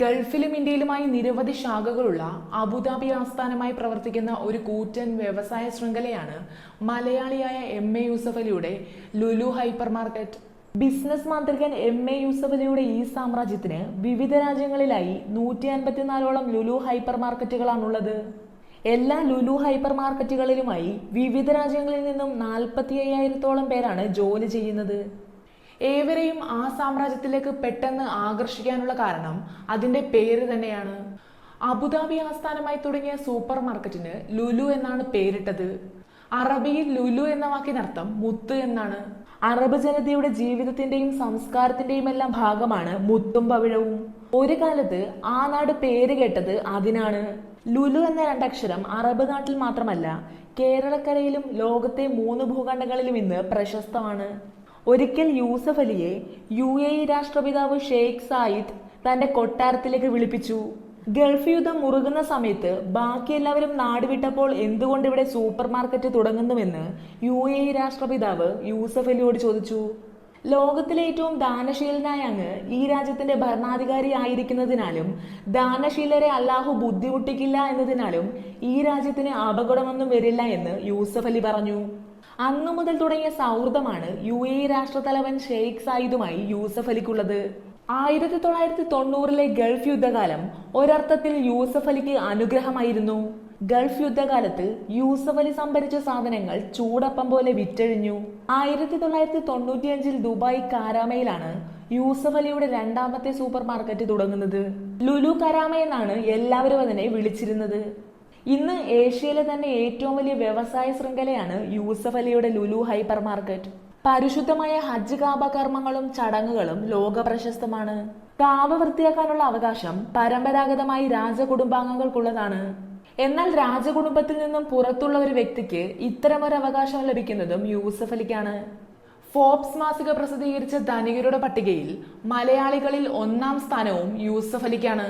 ഗൾഫിലും ഇന്ത്യയിലുമായി നിരവധി ശാഖകളുള്ള അബുദാബി ആസ്ഥാനമായി പ്രവർത്തിക്കുന്ന ഒരു കൂറ്റൻ വ്യവസായ ശൃംഖലയാണ് മലയാളിയായ എം എ യൂസഫ് അലിയുടെ ലുലു ഹൈപ്പർ മാർക്കറ്റ്. ബിസിനസ് മാന്ത്രികൻ എം എ യൂസഫ് അലിയുടെ ഈ സാമ്രാജ്യത്തിന് വിവിധ രാജ്യങ്ങളിലായി നൂറ്റി അൻപത്തിനാലോളം ലുലു ഹൈപ്പർ മാർക്കറ്റുകളാണുള്ളത്. എല്ലാ ലുലു ഹൈപ്പർ മാർക്കറ്റുകളിലുമായി വിവിധ രാജ്യങ്ങളിൽ നിന്നും നാൽപ്പത്തി അയ്യായിരത്തോളം പേരാണ് ജോലി ചെയ്യുന്നത്. ഏവരെയും ആ സാമ്രാജ്യത്തിലേക്ക് പെട്ടെന്ന് ആകർഷിക്കാനുള്ള കാരണം അതിന്റെ പേര് തന്നെയാണ്. അബുദാബി ആസ്ഥാനമായി തുടങ്ങിയ സൂപ്പർ മാർക്കറ്റിന് ലുലു എന്നാണ് പേരിട്ടത്. അറബിയിൽ ലുലു എന്ന വാക്കിനർത്ഥം മുത്ത് എന്നാണ്. അറബ് ജനതയുടെ ജീവിതത്തിന്റെയും സംസ്കാരത്തിന്റെയും എല്ലാം ഭാഗമാണ് മുത്തും പവിഴവും. ഒരു കാലത്ത് ആ നാട് പേര് കേട്ടത് അതിനാണ്. ലുലു എന്ന രണ്ടക്ഷരം അറബ് നാട്ടിൽ മാത്രമല്ല കേരളക്കരയിലും ലോകത്തെ മൂന്ന് ഭൂഖണ്ഡങ്ങളിലും ഇന്ന് പ്രശസ്തമാണ്. ഒരിക്കൽ യൂസഫ് അലിയെ യു എ രാഷ്ട്രപിതാവ് ഷെയ്ഖ് സായിദ് തന്റെ കൊട്ടാരത്തിലേക്ക് വിളിപ്പിച്ചു. ഗൾഫ് യുദ്ധം മുറുകുന്ന സമയത്ത് ബാക്കി എല്ലാവരും നാടുവിട്ടപ്പോൾ എന്തുകൊണ്ട് ഇവിടെ സൂപ്പർ മാർക്കറ്റ് തുടങ്ങുന്നുവെന്ന് യു എ രാഷ്ട്രപിതാവ് യൂസഫ് അലിയോട് ചോദിച്ചു. ലോകത്തിലെ ഏറ്റവും ദാനശീലനായ അങ്ങ് ഈ രാജ്യത്തിന്റെ ഭരണാധികാരി ആയിരിക്കുന്നതിനാലും ദാനശീലരെ അല്ലാഹു ബുദ്ധിമുട്ടിക്കില്ല എന്നതിനാലും ഈ രാജ്യത്തിന് അപകടമൊന്നും വരില്ല എന്ന് യൂസഫ് അലി പറഞ്ഞു. അന്നു മുതൽ തുടങ്ങിയ സൗഹൃദമാണ് യു എ രാഷ്ട്രതലവൻ ഷെയ്ഖ് സായിദുമായി യൂസഫ് അലിക്കുള്ളത്. ആയിരത്തി തൊള്ളായിരത്തി തൊണ്ണൂറിലെ ഗൾഫ് യുദ്ധകാലം ഒരർത്ഥത്തിൽ യൂസഫ് അലിക്ക് അനുഗ്രഹമായിരുന്നു. ഗൾഫ് യുദ്ധകാലത്ത് യൂസഫ് അലി സംഭരിച്ച സാധനങ്ങൾ ചൂടപ്പം പോലെ വിറ്റഴിഞ്ഞു. ആയിരത്തി തൊള്ളായിരത്തി തൊണ്ണൂറ്റിയഞ്ചിൽ ദുബായ് കാരാമയിലാണ് യൂസഫ് അലിയുടെ രണ്ടാമത്തെ സൂപ്പർ മാർക്കറ്റ് തുടങ്ങുന്നത്. ലുലു കരാമ എന്നാണ് എല്ലാവരും അതിനെ വിളിച്ചിരുന്നത്. ഇന്ന് ഏഷ്യയിലെ തന്നെ ഏറ്റവും വലിയ വ്യവസായ ശൃംഖലയാണ് യൂസഫ് അലിയുടെ ലുലു ഹൈപ്പർ മാർക്കറ്റ് പരിശുദ്ധമായ ഹജ്ജ് കാബ കർമ്മങ്ങളും ചടങ്ങുകളും ലോക പ്രശസ്തമാണ് കാവ് വൃത്തിയാക്കാനുള്ള അവകാശം പരമ്പരാഗതമായി രാജകുടുംബാംഗങ്ങൾക്കുള്ളതാണ്. എന്നാൽ രാജകുടുംബത്തിൽ നിന്നും പുറത്തുള്ള ഒരു വ്യക്തിക്ക് ഇത്തരമൊരു അവകാശം ലഭിക്കുന്നതും യൂസഫ് അലിക്കാണ്. ഫോബ്സ് മാസിക പ്രസിദ്ധീകരിച്ച ധനികരുടെ പട്ടികയിൽ മലയാളികളിൽ ഒന്നാം സ്ഥാനവും യൂസഫ് അലിക്കാണ്.